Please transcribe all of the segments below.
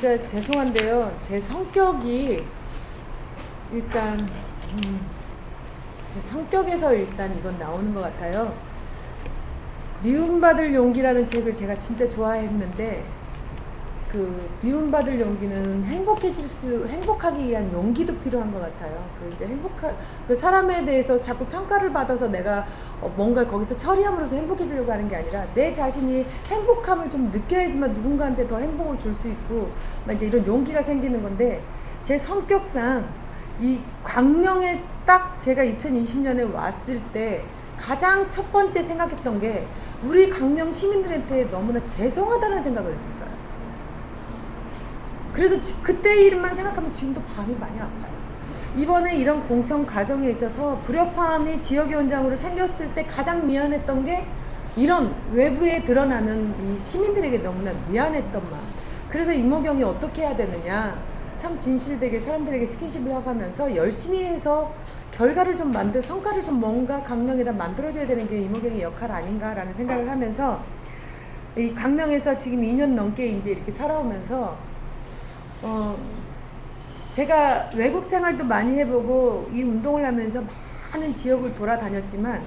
진짜 죄송한데요. 제 성격이 일단 음, 제 성격에서 일단 이건 나오는 것 같아요. 미움받을 용기라는 책을 제가 진짜 좋아했는데 그 미움받을 용기는 행복해질 수 행복하기 위한 용기도 필요한 것 같아요. 그 이제 행복한 그 사람에 대해서 자꾸 평가를 받아서 내가 어, 뭔가 거기서 처리함으로써 행복해지려고 하는 게 아니라 내 자신이 행복함을 좀 느껴야지만 누군가한테 더 행복을 줄 수 있고 막 이제 이런 용기가 생기는 건데 제 성격상 이 광명에 딱 제가 2020년에 왔을 때 가장 첫 번째 생각했던 게 우리 광명 시민들한테 너무나 죄송하다는 생각을 했었어요. 그래서 지- 그때 일만 생각하면 지금도 마음이 많이 아파요. 이번에 이런 공천 과정에 있어서 불협화음이 지역위원장으로 생겼을 때 가장 미안했던 게 이런 외부에 드러나는 이 시민들에게 너무나 미안했던 마음. 그래서 이모경이 어떻게 해야 되느냐. 참 진실되게 사람들에게 스킨십을 하면서 열심히 해서 결과를 좀 만들, 성과를 좀 뭔가 강명에다 만들어줘야 되는 게 이모경의 역할 아닌가라는 생각을 하면서 이 강명에서 지금 2년 넘게 이제 이렇게 살아오면서 어, 제가 외국 생활도 많이 해보고 이 운동을 하면서 많은 지역을 돌아다녔지만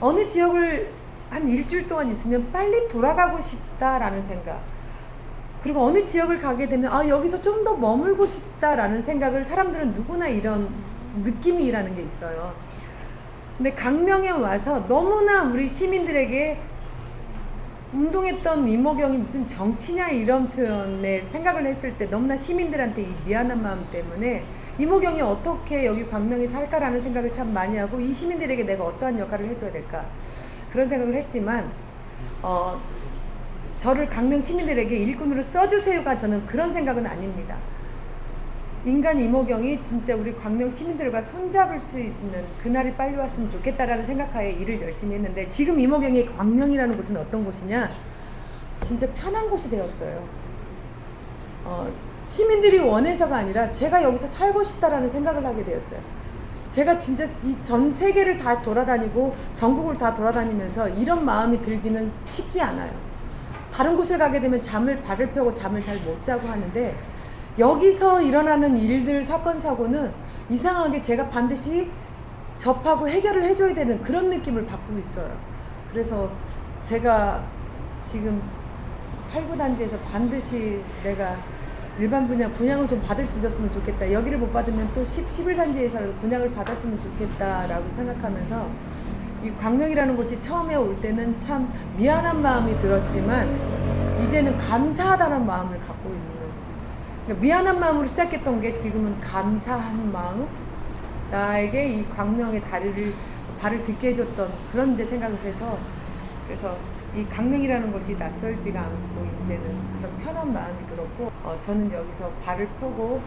어느 지역을 한 일주일 동안 있으면 빨리 돌아가고 싶다라는 생각 그리고 어느 지역을 가게 되면 아 여기서 좀 더 머물고 싶다라는 생각을 사람들은 누구나 이런 느낌이라는 게 있어요. 근데 강명에 와서 너무나 우리 시민들에게 운동했던 이모경이 무슨 정치냐 이런 표현에 생각을 했을 때 너무나 시민들한테 이 미안한 마음 때문에 이모경이 어떻게 여기 광명에 살까라는 생각을 참 많이 하고 이 시민들에게 내가 어떠한 역할을 해줘야 될까 그런 생각을 했지만 어, 저를 강명 시민들에게 일꾼으로 써주세요가 저는 그런 생각은 아닙니다. 인간 이모경이 진짜 우리 광명 시민들과 손잡을 수 있는 그날이 빨리 왔으면 좋겠다라는 생각하에 일을 열심히 했는데 지금 이모경의 광명이라는 곳은 어떤 곳이냐? 진짜 편한 곳이 되었어요. 어, 시민들이 원해서가 아니라 제가 여기서 살고 싶다라는 생각을 하게 되었어요. 제가 진짜 이 전 세계를 다 돌아다니고 전국을 다 돌아다니면서 이런 마음이 들기는 쉽지 않아요. 다른 곳을 가게 되면 잠을 발을 펴고 잠을 잘 못 자고 하는데 여기서 일어나는 일들 사건 사고는 이상하게 제가 반드시 접하고 해결을 해줘야 되는 그런 느낌을 받고 있어요. 그래서 제가 지금 8구 단지에서 반드시 내가 일반 분양 분양을 좀 받을 수 있었으면 좋겠다. 여기를 못 받으면 또 10, 11 단지에서라도 분양을 받았으면 좋겠다라고 생각하면서 이 광명이라는 곳이 처음에 올 때는 참 미안한 마음이 들었지만 이제는 감사하다는 마음을 갖고 있는 그러니까 미안한 마음으로 시작했던 게 지금은 감사한 마음 나에게 이 광명의 다리를 발을 딛게 해줬던 그런 이제 생각을 해서 그래서 이 강명이라는 곳이 낯설지가 않고 이제는 그런 편한 마음이 들었고 어, 저는 여기서 발을 펴고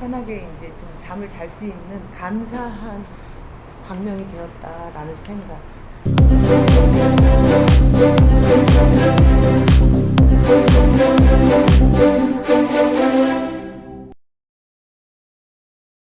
편하게 이제 좀 잠을 잘 수 있는 감사한 광명이 되었다라는 생각.